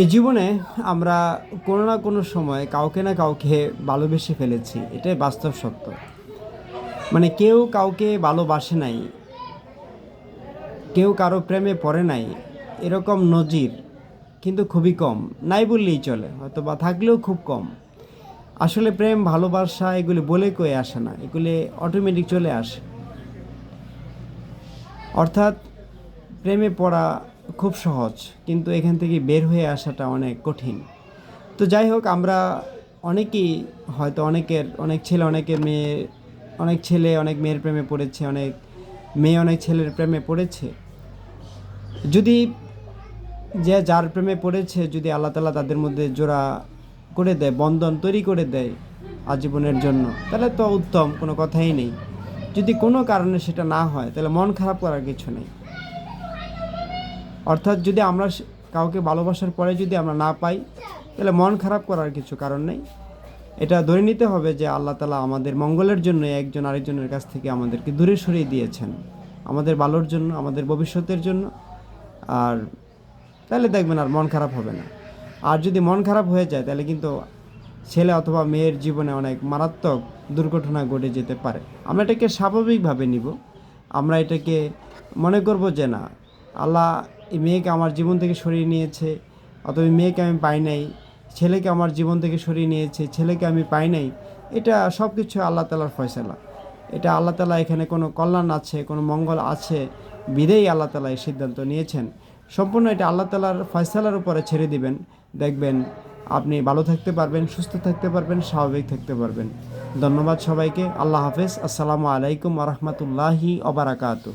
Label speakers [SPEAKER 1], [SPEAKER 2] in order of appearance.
[SPEAKER 1] এই জীবনে আমরা কোনো না কোনো সময় কাউকে না কাউকে ভালোবেসে ফেলেছি, এটাই বাস্তব সত্য। মানে কেউ কাউকে ভালোবাসে নাই, কেউ কারও প্রেমে পড়ে নাই, এরকম নজির কিন্তু খুবই কম, নাই বললেই চলে হয়তো বা থাকলেও খুব কম। আসলে প্রেম, ভালোবাসা এগুলি বলে কয়ে আসে না, এগুলি অটোমেটিক চলে আসে। অর্থাৎ প্রেমে পড়া খুব সহজ, কিন্তু এখান থেকে বের হয়ে আসাটা অনেক কঠিন। তো যাই হোক, আমরা অনেকেই হয়তো অনেকের, অনেক ছেলে, অনেকের মেয়ে, অনেক ছেলে, অনেক মেয়ের প্রেমে পড়েছে, অনেক মেয়ে, অনেক ছেলের প্রেমে পড়েছে। যদি যে যার প্রেমে পড়েছে, যদি আল্লাহ তালা তাদের মধ্যে জোড়া করে দেয়, বন্ধন তৈরি করে দেয় আজীবনের জন্য, তাহলে তো উত্তম, কোনো কথাই নেই। যদি কোনো কারণে সেটা না হয়, তাহলে মন খারাপ করার কিছু নেই। অর্থাৎ যদি আমরা কাউকে ভালোবাসার পরে যদি আমরা না পাই, তাহলে মন খারাপ করার কিছু কারণ নেই। এটা ধরে নিতে হবে যে আল্লাহ তালা আমাদের মঙ্গলের জন্য একজন আরেকজনের কাছ থেকে আমাদেরকে দূরে সরিয়ে দিয়েছেন। আমাদের ভালোর জন্য, আমাদের ভবিষ্যতের জন্য। আর তাহলে দেখবেন আর মন খারাপ হবে না। আর যদি মন খারাপ হয়ে যায়, তাহলে কিন্তু ছেলে অথবা মেয়ের জীবনে অনেক মারাত্মক দুর্ঘটনা ঘটে যেতে পারে। আমরা এটাকে স্বাভাবিকভাবে নিব। আমরা এটাকে মনে করব যে না আল্লাহ এই মেয়েকে আমার জীবন থেকে সরিয়ে নিয়েছে, অথবা মেয়েকে আমি পাই নাই, ছেলেকে আমার জীবন থেকে সরিয়ে নিয়েছে, ছেলেকে আমি পাই নাই, এটা সব কিছু আল্লাহ তালার ফয়সালা। এটা আল্লাহ তালা এখানে কোনো কল্যাণ আছে, কোনো মঙ্গল আছে বিদেই আল্লাহ তালা এই সিদ্ধান্ত নিয়েছেন। সম্পূর্ণ এটা আল্লাহ তালার ফয়সালার উপরে ছেড়ে দিবেন। দেখবেন আপনি ভালো থাকতে পারবেন, সুস্থ থাকতে পারবেন, স্বাভাবিক থাকতে পারবেন। ধন্যবাদ সবাইকে, আল্লাহ হাফেজ, আসসালামু আলাইকুম রহমতুল্লাহি অবরাকাতু